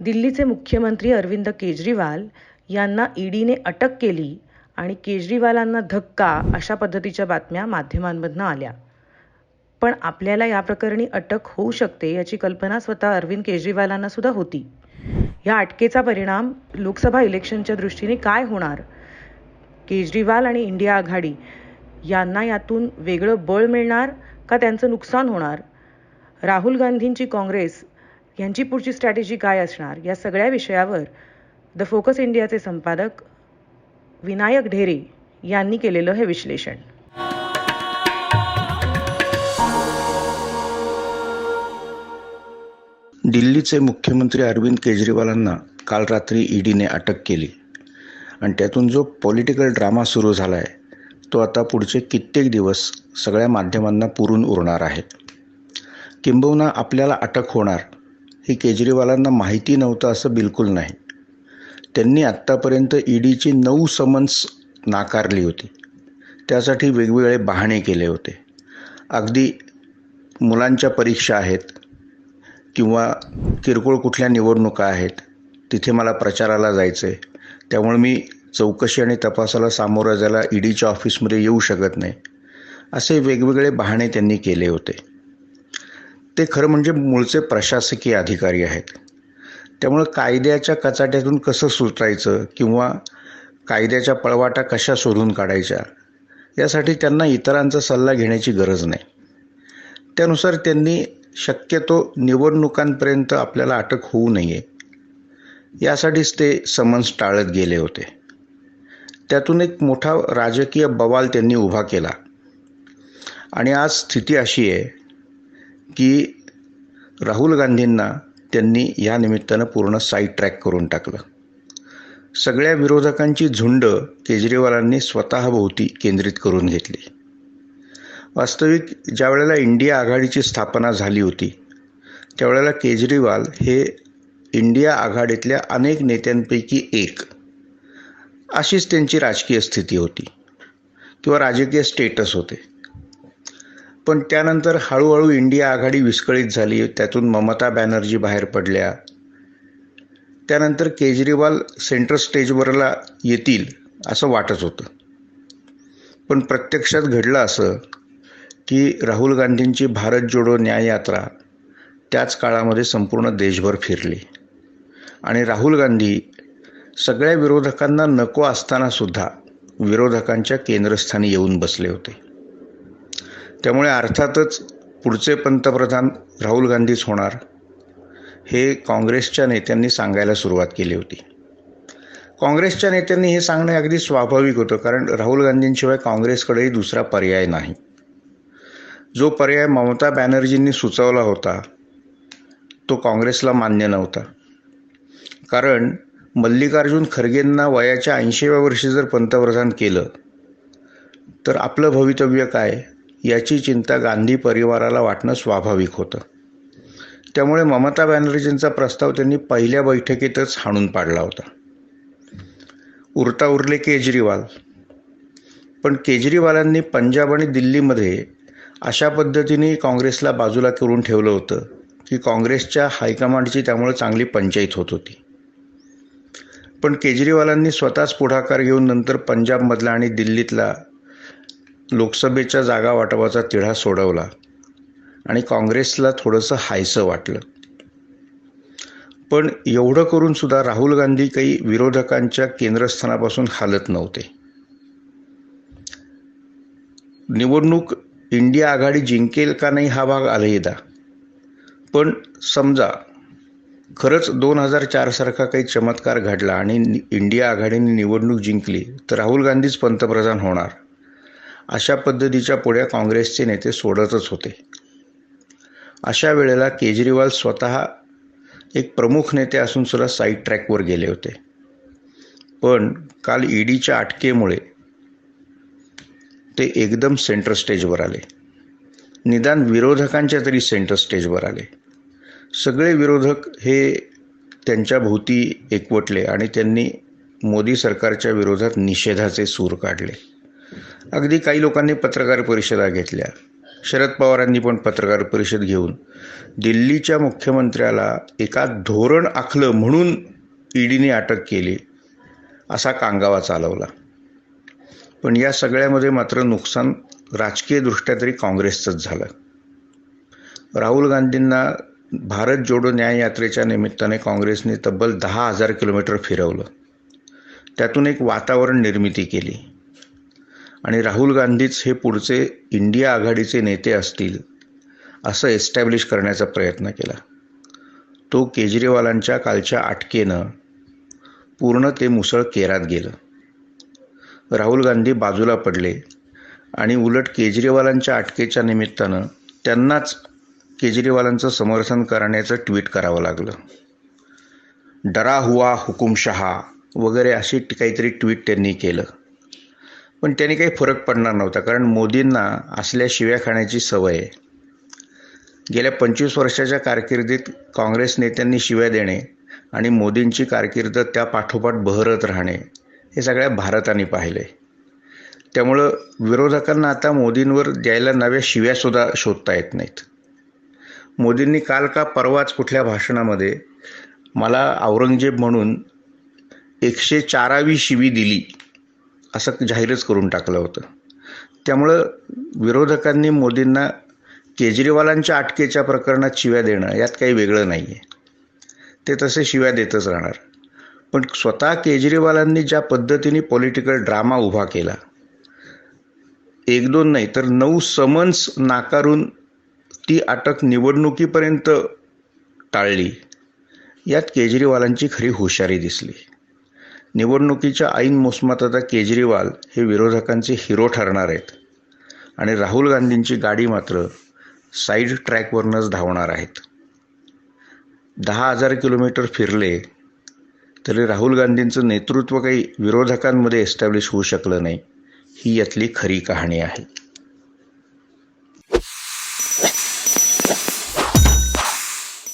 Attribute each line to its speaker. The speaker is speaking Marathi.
Speaker 1: दिल्लीचे मुख्यमंत्री अरविंद केजरीवाल यांना ईडीने अटक केली आणि केजरीवालांना धक्का अशा पद्धतीच्या बातम्या माध्यमांमधनं आल्या. पण आपल्याला या प्रकरणी अटक होऊ शकते याची कल्पना स्वतः अरविंद केजरीवालांना सुद्धा होती. या अटकेचा परिणाम लोकसभा इलेक्शनच्या दृष्टीने काय होणार? केजरीवाल आणि इंडिया आघाडी यांना यातून वेगळं बळ मिळणार का त्यांचं नुकसान होणार? राहुल गांधींची काँग्रेस यांची पुढची स्ट्रॅटेजी काय असणार? या सगळ्या विषयावर द फोकस इंडियाचे संपादक विनायक ढेरे यांनी केलेलं हे विश्लेषण.
Speaker 2: दिल्लीचे मुख्यमंत्री अरविंद केजरीवालांना काल रात्री ईडीने अटक केली. आणि त्यातून जो पॉलिटिकल ड्रामा सुरू झाला आहे तो आता पुढचे कित्येक दिवस सगळ्या माध्यमांना पुरून उरणार आहेत किंबहुना आपल्याला अटक होणार ही केजरीवालांना माहिती नव्हतं असं बिलकुल नाही. त्यांनी आत्तापर्यंत ईडीची नऊ समन्स नाकारली होती. त्यासाठी वेगवेगळे बहाणे केले होते. अगदी मुलांच्या परीक्षा आहेत किंवा किरकोळ कुठल्या निवडणुका आहेत तिथे मला प्रचाराला जायचं आहे त्यामुळे मी चौकशी आणि तपासाला सामोरं जायला ईडीच्या ऑफिसमध्ये येऊ शकत नाही. असे वेगवेगळे बहाणे त्यांनी केले होते. ते खरं म्हणजे मूळचे प्रशासकीय अधिकारी आहेत. त्यामुळं कायद्याच्या कचाट्यातून कसं सुटायचं किंवा कायद्याच्या पळवाटा कशा शोधून काढायच्या यासाठी त्यांना इतरांचा सल्ला घेण्याची गरज नाही. त्यानुसार त्यांनी शक्यतो निवडणुकांपर्यंत आपल्याला अटक होऊ नये. यासाठीच ते समन्स टाळत गेले होते. त्यातून एक मोठा राजकीय बवाल त्यांनी उभा केला. आणि आज स्थिती अशी आहे की राहुल गांधींना त्यांनी या निमित्तानं पूर्ण साईड ट्रॅक करून टाकलं. सगळ्या विरोधकांची झुंड केजरीवालांनी स्वतःभोवती केंद्रित करून घेतली. वास्तविक ज्या वेळेला इंडिया आघाडीची स्थापना झाली होती त्यावेळेला केजरीवाल हे इंडिया आघाडीतल्या अनेक नेत्यांपैकी एक. अशीच त्यांची राजकीय स्थिती होती किंवा राजकीय स्टेटस होते. पण त्यानंतर हळूहळू इंडिया आघाडी विस्कळीत झाली. त्यातून ममता बॅनर्जी बाहेर पडल्या. त्यानंतर केजरीवाल सेंट्रल स्टेजवरला येतील असं वाटत होतं. पण प्रत्यक्षात घडलं असं की राहुल गांधींची भारत जोडो न्याययात्रा त्याच काळामध्ये संपूर्ण देशभर फिरली. आणि राहुल गांधी सगळ्या विरोधकांना नको असतानासुद्धा विरोधकांच्या केंद्रस्थानी येऊन बसले होते. त्यामुळे अर्थातच पुढचे पंतप्रधान राहुल गांधीच होणार हे काँग्रेसच्या नेत्यांनी सांगायला सुरुवात केली होती. काँग्रेसच्या नेत्यांनी हे सांगणे अगदी स्वाभाविक होतं कारण राहुल गांधींशिवाय काँग्रेसकडेही दुसरा पर्याय नाही. जो पर्याय ममता बॅनर्जींनी सुचवला होता तो काँग्रेसला मान्य नव्हता. कारण मल्लिकार्जुन खरगेंना वयाच्या ऐंशीव्या वर्षी जर पंतप्रधान केलं तर आपलं भवितव्य काय? याची चिंता गांधी परिवाराला वाटणं स्वाभाविक होतं. त्यामुळे ममता बॅनर्जींचा प्रस्ताव त्यांनी पहिल्या बैठकीतच हाणून पाडला होता. उरता उरले केजरीवाल. पण केजरीवालांनी पंजाब आणि दिल्लीमध्ये अशा पद्धतीने काँग्रेसला बाजूला करून ठेवलं होतं की काँग्रेसच्या हायकमांडची त्यामुळे चांगली पंचायत होत होती. पण केजरीवालांनी स्वतःच पुढाकार घेऊन नंतर पंजाबमधला आणि दिल्लीतला लोकसभेच्या जागा वाटपाचा तिढा सोडवला आणि काँग्रेसला थोडंसं हायसं वाटलं. पण एवढं करून सुद्धा राहुल गांधी काही विरोधकांच्या केंद्रस्थानापासून हालत नव्हते. निवडणूक इंडिया आघाडी जिंकेल का नाही हा भाग अलहिदा. पण समजा खरंच दोन हजार चारसारखा काही चमत्कार घडला आणि इंडिया आघाडीने निवडणूक जिंकली तर राहुल गांधीच पंतप्रधान होणार. अशा पद्धतीच्या पुढ्या काँग्रेसचे नेते सोडतच होते. अशा वेळेला केजरीवाल स्वतः एक प्रमुख नेते असून सुद्धा साईड ट्रॅकवर गेले होते. पण काल ईडीच्या अटकेमुळे ते एकदम सेंटर स्टेजवर आले. निदान विरोधकांच्या तरी सेंटर स्टेजवर आले. सगळे विरोधक हे त्यांच्या भोवती एकवटले आणि त्यांनी मोदी सरकारच्या विरोधात निषेधाचे सूर काढले. अगदी काही लोकांनी पत्रकार परिषदा घेतल्या. शरद पवारांनी पण पत्रकार परिषद घेऊन दिल्लीच्या मुख्यमंत्र्याला एका धोरण आखलं म्हणून ईडीने अटक केली असा कांगावा चालवला. पण या सगळ्यामध्ये मात्र नुकसान राजकीयदृष्ट्या तरी काँग्रेसचंच झालं. राहुल गांधींना भारत जोडो न्याय यात्रेच्या निमित्ताने काँग्रेसने तब्बल दहा हजार किलोमीटर फिरवलं. त्यातून एक वातावरण निर्मिती केली. आणि राहुल गांधीच हे पुढचे इंडिया आघाडीचे नेते असतील असं एस्टॅब्लिश करण्याचा प्रयत्न केला. तो केजरीवालांच्या कालच्या अटकेनं पूर्ण ते मुसळ केरात गेलं. राहुल गांधी बाजूला पडले आणि उलट केजरीवालांच्या अटकेच्या निमित्तानं त्यांनाच केजरीवालांचं समर्थन करण्याचं ट्विट करावं लागलं. डरा हुआ हुकुमशहा वगैरे अशी काहीतरी ट्विट त्यांनी केलं. पण त्याने काही फरक पडणार नव्हता. कारण मोदींना असल्या शिव्या खाण्याची सवय आहे. गेल्या पंचवीस वर्षाच्या कारकिर्दीत काँग्रेस नेत्यांनी शिव्या देणे आणि मोदींची कारकिर्द त्या पाठोपाठ बहरत राहणे हे सगळ्या भारताने पाहिले. त्यामुळं विरोधकांना आता मोदींवर द्यायला नव्या शिव्यासुद्धा शोधता येत नाहीत. मोदींनी काल का परवाच कुठल्या भाषणामध्ये मला औरंगजेब म्हणून एकशे चारावी शिवी दिली. असं जाहीरच करून टाकलं होतं. त्यामुळं विरोधकांनी मोदींना केजरीवालांच्या अटकेच्या प्रकरणात शिव्या देणं यात काही वेगळं नाही आहे ते तसे शिव्या देतच राहणार. पण स्वतः केजरीवालांनी ज्या पद्धतीने पॉलिटिकल ड्रामा उभा केला एक दोन नाही तर नऊ समन्स नाकारून ती अटक निवडणुकीपर्यंत टाळली यात केजरीवालांची खरी हुशारी दिसली. निवडणुकीच्या ऐन मोसमात आता केजरीवाल हे विरोधकांचे हिरो ठरणार आहेत. आणि राहुल गांधींची गाडी मात्र साईड ट्रॅकवरूनच धावणार आहेत. दहा हजार किलोमीटर फिरले तरी राहुल गांधींचं नेतृत्व काही विरोधकांमध्ये एस्टॅब्लिश होऊ शकलं नाही. ही यातली खरी कहाणी आहे.